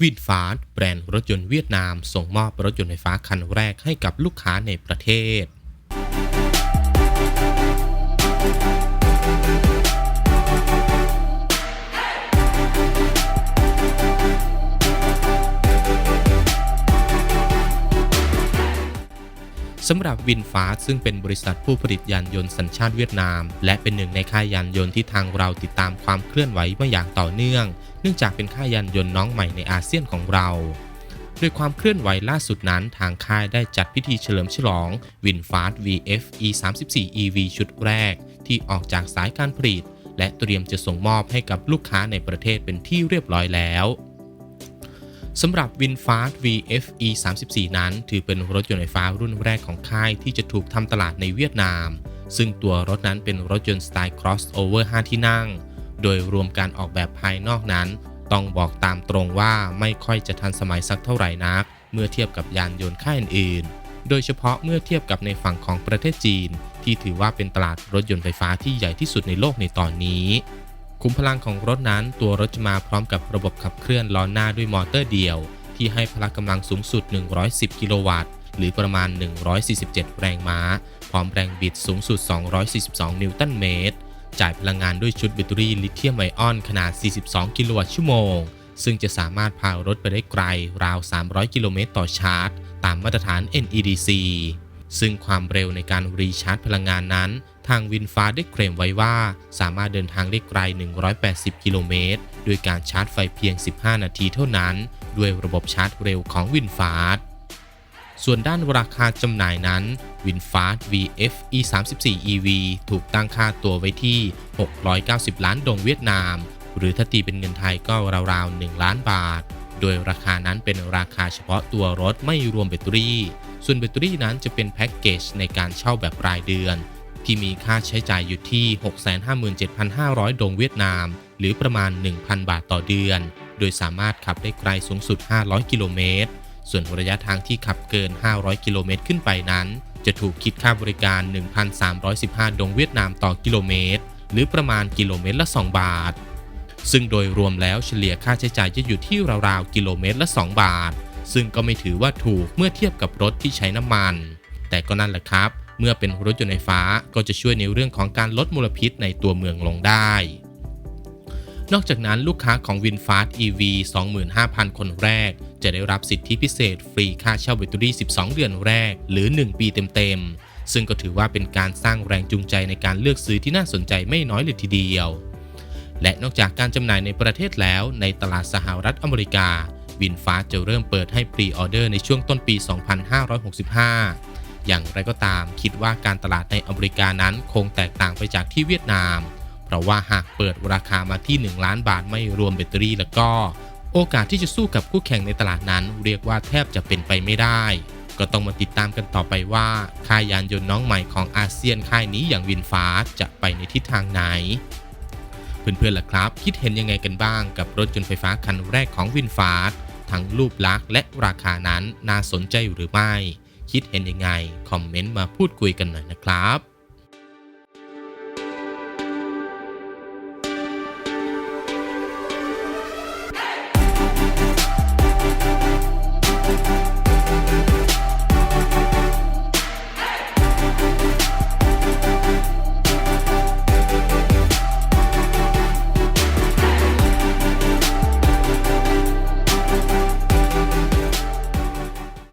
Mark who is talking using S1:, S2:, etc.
S1: วินฟาร์ดแบรนด์รถยนต์เวียดนาม ส่งมอบรถยนต์ไฟฟ้าคันแรกให้กับลูกค้าในประเทศ สำหรับวินฟ้าซึ่งเป็นบริษัทผู้ผลิตยานยนต์สัญชาติเวียดนาม และเป็นหนึ่งในค่ายยานยนต์ที่ทางเราติดตามความเคลื่อนไหวมาอย่างต่อเนื่อง เนื่องจากเป็นค่ายยานยนต์น้องใหม่ในอาเซียนของเราโดยความเคลื่อนไหวล่าสุดนั้นทางค่ายได้จัดพิธีเฉลิมฉลองวินฟาส VF E34 EV ชุดแรก ที่ออกจากสายการผลิต และเตรียมจะส่งมอบให้กับลูกค้าในประเทศเป็นที่เรียบร้อยแล้ว สำหรับ VinFast VFE 34 นั้น ถือเป็นรถยนต์ไฟฟ้ารุ่นแรกของค่ายที่จะถูกทำตลาดในเวียดนาม ซึ่งตัวรถนั้นเป็นรถยนต์สไตล์ crossover 5 ที่นั่ง โดยรวมการออกแบบภายนอกนั้น ต้องบอกตามตรงว่าไม่ค่อยจะทันสมัยสักเท่าไหร่นัก เมื่อเทียบกับยานยนต์ค่ายอื่นๆ โดยเฉพาะเมื่อเทียบกับในฝั่งของประเทศจีน ที่ถือว่าเป็นตลาดรถยนต์ไฟฟ้าที่ใหญ่ที่สุดในโลกในตอนนี้ คุมพลังของรถนั้นตัวรถจะมาพร้อมกับระบบขับเคลื่อนล้อหน้าด้วยมอเตอร์เดียว ที่ให้พละกำลังสูงสุด 110 กิโลวัตต์ หรือประมาณ 147 แรงม้า พร้อมแรงบิดสูงสุด 242 นิวตันเมตร จ่ายพลังงานด้วยชุดแบตเตอรี่ลิเธียมไอออนขนาด 42 กิโลวัตต์ชั่วโมง ซึ่งจะสามารถพารถไปได้ไกลราว 300 กิโลเมตรต่อชาร์จ ตามมาตรฐาน NEDC ซึ่งความเร็วในการรีชาร์จพลังงานนั้น ทางวินฟ้าได้เคลมไว้ว่า สามารถเดินทางได้ไกล 180 กิโลเมตรด้วยการชาร์จไฟเพียง 15 นาทีเท่านั้น ด้วยระบบชาร์จเร็วของวินฟ้าส่วนด้านราคาจำหน่ายนั้นวินฟา VF E34 EV ถูกตั้งค่าตัวไว้ที่ 690 ล้านดงเวียดนาม หรือถ้าตีเป็นเงินไทยก็ราวๆ 1 ล้านบาท โดยราคานั้นเป็นราคาเฉพาะตัวรถไม่รวมแบตเตอรี่ ส่วนแบตเตอรี่นั้นจะเป็นแพ็กเกจในการเช่าแบบรายเดือน ที่มีค่าใช้จ่ายอยู่ที่ 657,500 ดงเวียดนาม หรือประมาณ 1,000 บาทต่อเดือน โดยสามารถขับได้ไกลสูงสุด 500 กิโลเมตร ส่วนระยะทางที่ขับเกิน 500 กิโลเมตรขึ้นไปนั้น จะถูกคิดค่าบริการ 1,315 ดงเวียดนามต่อกิโลเมตร หรือประมาณกิโลเมตรละ 2 บาท ซึ่งโดยรวมแล้วเฉลี่ยค่าใช้จ่ายจะอยู่ที่ราวๆ กิโลเมตรละ 2 บาท ซึ่งก็ไม่ถือว่าถูกเมื่อเทียบกับรถที่ใช้น้ำมัน แต่ก็นั่นแหละครับ เมื่อเป็นรถยนต์ไฟฟ้าก็จะช่วยในเรื่องของการลดมลพิษในตัวเมืองลงได้ นอกจากนั้นลูกค้าของ VinFast EV 25,000 คนแรก จะได้รับสิทธิพิเศษฟรีค่าเช่าแบตเตอรี่ 12 เดือนแรก หรือ 1 ปีเต็มๆ ซึ่งก็ถือว่าเป็นการสร้างแรงจูงใจในการเลือกซื้อที่น่าสนใจไม่น้อยเลยทีเดียว และนอกจากการจำหน่ายในประเทศแล้วในตลาดสหรัฐอเมริกาวินฟ้าจะเริ่มเปิดให้พรีออเดอร์ในช่วงต้นปี 2565 อย่างไรก็ตามคิดว่าการตลาดในอเมริกานั้นคงแตกต่างไปจากที่เวียดนาม เพราะว่าหากเปิดราคามาที่ 1 ล้านบาทไม่รวมแบตเตอรี่แล้วก็ โอกาสที่จะสู้กับคู่แข่งในตลาดนั้น เรียกว่าแทบจะเป็นไปไม่ได้ ก็ต้องมาติดตามกันต่อไปว่า ค่ายยานยนต์น้องใหม่ของอาเซียนค่ายนี้อย่างวินฟ้าจะไปในทิศทางไหน เพื่อนๆล่ะครับ คิดเห็นยังไงกันบ้างกับรถยนต์ไฟฟ้าคันแรกของวินฟาสทั้งรูปลักษณ์และราคานั้นน่าสนใจหรือไม่ คิดเห็นยังไง คอมเมนต์มาพูดคุยกันหน่อยนะครับ